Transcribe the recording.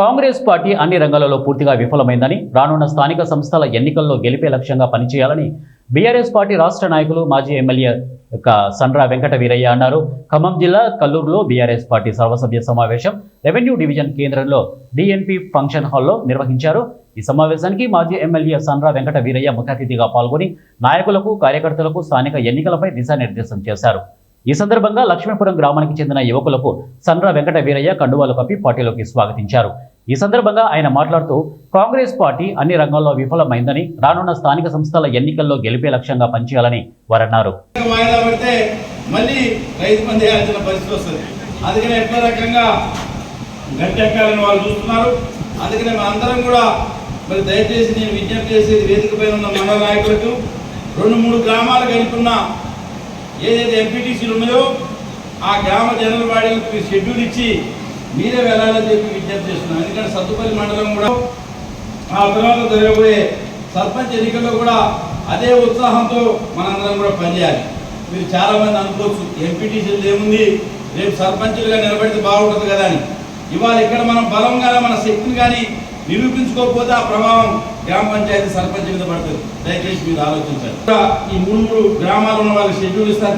Congress party అన్ని రంగాలలో పూర్తిగా విఫలమైందని రానున్న స్థానిక సంస్థల ఎన్నికల్లో గెలిపే లక్ష్యంగా పనిచేయాలని బీఆర్ఎస్ పార్టీ రాష్ట్ర నాయకులు మాజీ ఎమ్మెల్యే సండ్రా వెంకట వీరయ్య అన్నారు. ఖమ్మం జిల్లా కల్లూరులో బీఆర్ఎస్ పార్టీ సర్వసభ్య సమావేశం రెవెన్యూ డివిజన్ కేంద్రంలో డిఎన్పి ఫంక్షన్ హాల్లో నిర్వహించారు. ఈ సమావేశానికి మాజీ ఎమ్మెల్యే సండ్రా వెంకట వీరయ్య ముఖ్య అతిథిగా పాల్గొని నాయకులకు కార్యకర్తలకు స్థానిక ఎన్నికలపై దిశానిర్దేశం చేశారు. ఈ సందర్భంగా లక్ష్మీపురం గ్రామానికి చెందిన యువకులకు సన్ర వెంకట వీరయ్య కండువాలు కప్పి పార్టీలోకి స్వాగతించారు. ఈ సందర్భంగా ఆయన మాట్లాడుతూ కాంగ్రెస్ పార్టీ అన్ని రంగాల్లో విఫలమైందని రానున్న స్థానిక సంస్థల ఎన్నికల్లో గెలిపే లక్ష్యంగా పనిచేయాలని వారన్నారు. ఎట్లా రకంగా గట్టెక్కాలని వాళ్ళు చూస్తున్నారు. కూడా మరి దయచేసి నేను విజ్ఞప్తి చేసేది వేదిక పైన ఉన్న మండల నాయకులకు రెండు మూడు గ్రామాలు కలిపున్న ఏదైతే ఎంపీటీసీలు ఉన్నాయో ఆ గ్రామ జనరల్ బాడీలకు షెడ్యూల్ ఇచ్చి మీరే వెళ్ళాలని చెప్పి విజ్ఞప్తి చేస్తున్నాం ఎందుకంటే సత్తుపల్లి మండలం కూడా ఆ తర్వాత జరగబోయే సర్పంచ్ ఎన్నికల్లో కూడా అదే ఉత్సాహంతో మనందరం కూడా పనిచేయాలి. మీరు చాలా మంది అనుకోవచ్చు ఎంపీటీసీలు ఏముంది? రేపు సర్పంచులుగా నిలబడితే బాగుంటుంది కదా అని. ఇవాళ ఇక్కడ మనం బలంగానే మన శక్తిని కానీ నిరూపించుకోకపోతే ఆ ప్రభావం గ్రామ పంచాయతీ సర్పంచ్ మీద పడుతుంది. దయచేసి మీరు ఆలోచించాలి ఈ మూడు మూడు గ్రామాలు ఉన్న వాళ్ళకి షెడ్యూల్ ఇస్తారు.